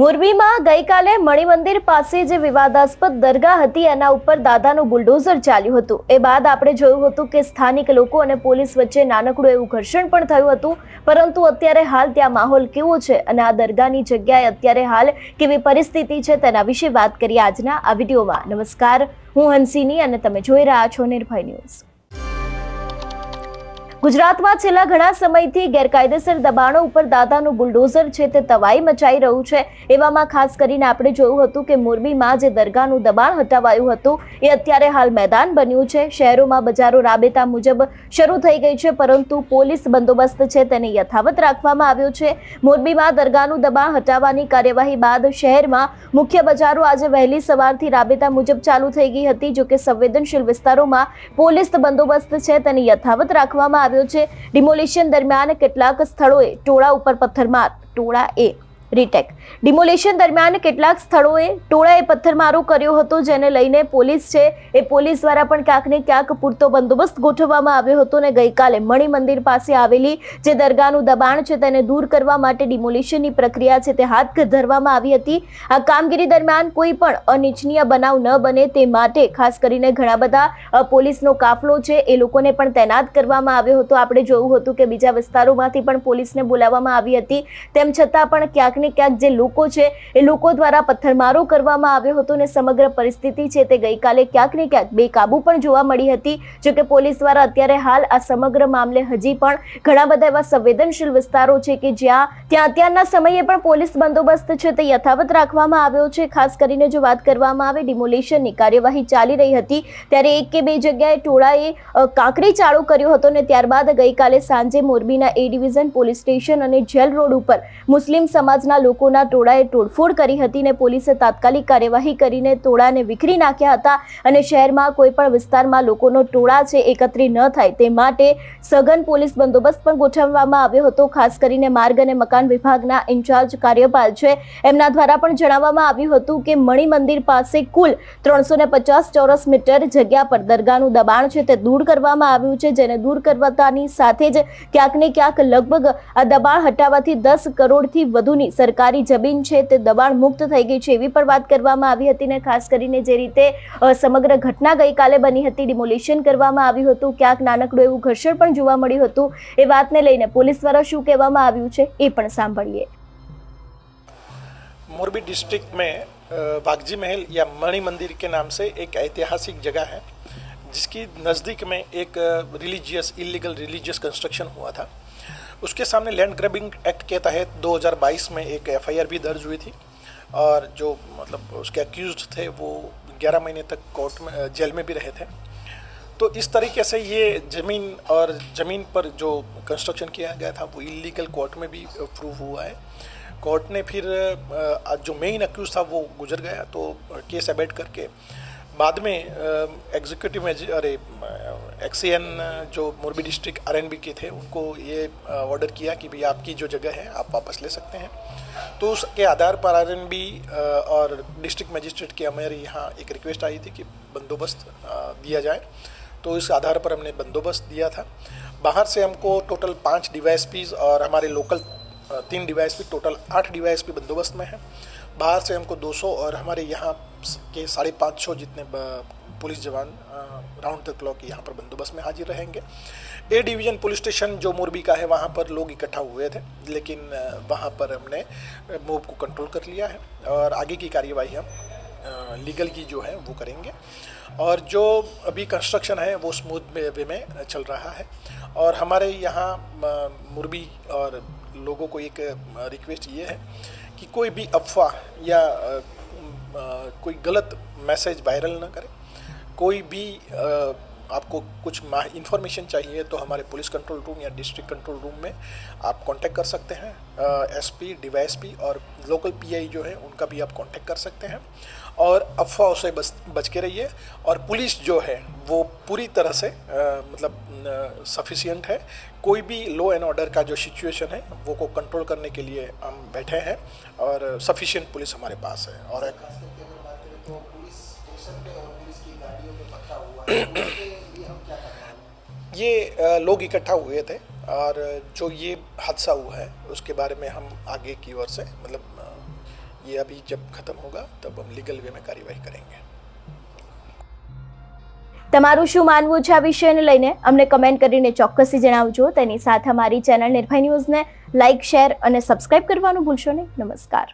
મોરબીમાં ગઈકાલે મણિમંદિર પાસે જે વિવાદાસ્પદ દરગાહ હતી, એના ઉપર દાદાનું બુલડોઝર ચાલ્યું હતું. એ બાદ આપણે જોયું હતું કે સ્થાનિક લોકો અને પોલીસ વચ્ચે નાનકડું એવું ઘર્ષણ પણ થયું હતું. પરંતુ અત્યારે હાલ ત્યાં માહોલ કેવો છે અને આ દરગાહની જગ્યાએ અત્યારે હાલ કેવી પરિસ્થિતિ છે તેના વિશે વાત કરીએ આજના આ વિડીયોમાં. નમસ્કાર, હું હંસિની અને તમે જોઈ રહ્યા છો નિર્ભય ન્યૂઝ. ગુજરાતમાં છેલ્લા ઘણા સમયથી ગેરકાયદેસર દબાણો ઉપર દાદાનું બુલડોઝર છે તે તવાઈ મચાઈ રહ્યું છે. એવામાં ખાસ કરીને આપણે જોયું હતું કે મોરબીમાં જે દરગાહનું દબાણ હટાવાયું હતું, એ અત્યારે હાલ મેદાન બન્યું છે. શહેરોમાં બજારો રાબેતા મુજબ શરૂ થઈ ગઈ છે, પરંતુ પોલીસ બંદોબસ્ત છે તેને યથાવત રાખવામાં આવ્યો છે. મોરબીમાં દરગાહનું દબાણ હટાવવાની કાર્યવાહી બાદ શહેરમાં મુખ્ય બજારો આજે વહેલી સવારથી રાબેતા મુજબ ચાલુ થઈ ગઈ હતી, જોકે સંવેદનશીલ વિસ્તારોમાં પોલીસ બંદોબસ્ત છે તેને યથાવત રાખવામાં આવ્યો છે. ડિમોલિશન દરમિયાન કેટલાક સ્થળોએ ટોળા ઉપર પથ્થરમાર ટોળા એ રીટેક. ડિમોલેશન દરમિયાન કેટલાક સ્થળોએ ટોળાએ પથ્થરમારો કર્યો હતો, જેને લઈને પોલીસ છે એ પોલીસ દ્વારા પણ ક્યાંક ને ક્યાંક પૂરતો બંદોબસ્ત ગોઠવવામાં આવ્યો હતો ને ગઈકાલે મણિ મંદિર પાસે આવેલી જે દરગાહનું દબાણ છે તેને દૂર કરવા માટે ડિમોલેશનની પ્રક્રિયા છે તે હાથ ધરવામાં આવી હતી. આ કામગીરી દરમિયાન કોઈ પણ અનિચ્છનીય બનાવ ન બને તે માટે ખાસ કરીને ઘણા બધા પોલીસનો કાફલો છે એ લોકોને પણ તૈનાત કરવામાં આવ્યો હતો. આપણે જોયું હતું કે બીજા વિસ્તારોમાંથી પણ પોલીસને બોલાવવામાં આવી હતી. તેમ છતાં પણ ક્યાંક ને ક્યાંક જે લોકો છે, એ લોકો દ્વારા પથ્થરમારો કરવામાં આવ્યો હતો અને સમગ્ર પરિસ્થિતિ છે તે ગઈકાલે ક્યાંક ને ક્યાંક બેકાબુ પણ જોવા મળી હતી. જો કે પોલીસ દ્વારા અત્યારે હાલ આ સમગ્ર મામલે હજી પણ ઘણા બધા એવા સંવેદનશીલ વિસ્તારો છે કે જ્યાં, ત્યાં અત્યારના સમયે પણ પોલીસ બંદોબસ્ત છે તે યથાવત રાખવામાં આવ્યો છે. ખાસ કરીને જો વાત કરવામાં આવે, ડિમોલિશનની કાર્યવાહી ચાલી રહી હતી. ત્યારે એક કે બે જગ્યાએ ટોળાએ કાંકરી ચાળો કર્યો હતો અને ત્યારબાદ ગઈકાલે સાંજે મોરબીના એ ડિવિઝન પોલીસ સ્ટેશન અને જેલ રોડ ઉપર મુસ્લિમ સમાજના લોકોના ટોળાએ તોડફોડ કરી હતી ને પોલીસે તાત્કાલિક કાર્યવાહી કરીને ટોળાને વિખરી નાખ્યા હતા અને શહેરમાં કોઈ પણ વિસ્તારમાં લોકોનો ટોળા છે એકત્રિત ન થાય તે માટે સઘન પોલીસ બંદોબસ્ત પણ ગોઠવવામાં આવ્યો હતો, ખાસ કરીને માર્ગ અને મકાન વિભાગના ઇન્ચાર્જ કાર્યપાલ છે. એમના દ્વારા પણ જણાવવામાં આવ્યું હતું કે મણિ મંદિર પાસે કુલ ત્રણસો પચાસ ચોરસ મીટર જગ્યા પર દરગાહનું દબાણ છે તે દૂર કરવામાં આવ્યું છે, જેને દૂર કરવાતાની સાથે જ ક્યાંક ને ક્યાંક લગભગ આ દબાણ હટાવવાથી દસ કરોડથી વધુની સરકારી જમીન છે તે દબાણ મુક્ત થઈ ગઈ છે એવી પણ વાત કરવામાં આવી હતી ને ખાસ કરીને જે રીતે અ, સમગ્ર ઘટના ગઈકાલે બની હતી ડિમોલિશન કરવામાં આવ્યું હતું ક્યાંક નાનકડું એવું ઘર્ષણ પણ જોવા મળ્યું હતું એ વાતને લઈને પોલીસ દ્વારા શું કહેવામાં આવ્યું છે એ પણ સાંભળીએ मोरबी डिस्ट्रिक्ट में अ, बागजी महल या मणि मंदिर के नाम से एक ऐतिहासिक जगह है जिसकी नज़दीक में एक रिलीजियस इलीगल रिलीजियस कंस्ट्रक्शन हुआ था उसके सामने लैंड ग्रैबिंग एक्ट के तहत 2022 में एक एफआईआर भी दर्ज हुई थी और जो मतलब उसके अक्यूज थे वो 11 महीने तक कोर्ट में जेल में भी रहे थे। तो इस तरीके से ये ज़मीन और ज़मीन पर जो कंस्ट्रक्शन किया गया था, वो इलीगल कोर्ट में भी प्रूव हुआ है। कोर्ट ने फिर जो मेन अक्यूज था वो गुजर गया। तो केस एबेट करके बाद में एग्जीक्यूटिव अरे एक्सीएन जो मोरबी डिस्ट्रिक्ट आरएनबी के थे, उनको ये ऑर्डर किया कि भाई आपकी जो जगह है, आप वापस ले सकते हैं। तो उसके आधार पर आरएनबी और डिस्ट्रिक्ट मजिस्ट्रेट की हमारे यहाँ एक रिक्वेस्ट आई थी कि बंदोबस्त दिया जाए। तो इस आधार पर हमने बंदोबस्त दिया था। बाहर से हमको टोटल पाँच डिवाइस और हमारे लोकल तीन डिवाइस टोटल आठ डिवाइस बंदोबस्त में है। बाहर से हमको 200 और हमारे यहाँ के साढ़े पाँच सौ जितने पुलिस जवान राउंड द क्लॉक यहाँ पर बंदोबस्त में हाजिर रहेंगे। ए डिवीज़न पुलिस स्टेशन जो मोरबी का है, वहाँ पर लोग इकट्ठा हुए थे, लेकिन वहाँ पर हमने मूव को कंट्रोल कर लिया है और आगे की कार्यवाही हम लीगल की जो है, वो करेंगे। और जो अभी कंस्ट्रक्शन है, वो स्मूथ वे में चल रहा है। और हमारे यहाँ मुरबी और लोगों को एक रिक्वेस्ट ये है कि कोई भी अफवाह या कोई गलत मैसेज वायरल ना करें। कोई भी आपको कुछ इंफॉर्मेशन चाहिए तो हमारे पुलिस कंट्रोल रूम या डिस्ट्रिक्ट कंट्रोल रूम में आप कांटेक्ट कर सकते हैं। एसपी डीवाईएसपी और लोकल पीआई जो है उनका भी आप कांटेक्ट कर सकते हैं। और अफवाहों से बच बच के रहिए। और पुलिस जो है वो पूरी तरह से अ, मतलब सफिशियंट है। कोई भी लॉ एंड ऑर्डर का जो सिचुएशन है वो को कंट्रोल करने के लिए हम बैठे हैं और सफिशियंट पुलिस हमारे पास है। और एक खास करके अगर बात करें तो पुलिस स्टेशन पे और पुलिस की गाड़ियों पे पथरा हुआ है तो उसके लिए हम क्या करना है ये अ, लोग इकट्ठा हुए थे और जो ये हादसा हुआ है उसके बारे में हम आगे की ओर से मतलब अ, ये अभी जब ख़त्म होगा तब हम लीगल वे में कार्यवाही करेंगे તમારું શું માનવું છે આ વિષયને લઈને અમને કમેન્ટ કરીને ચોક્કસથી જણાવજો તેની સાથે અમારી ચેનલ નિર્ભય ન્યૂઝને લાઇક શેર અને સબસ્ક્રાઇબ કરવાનું ભૂલશો નહીં નમસ્કાર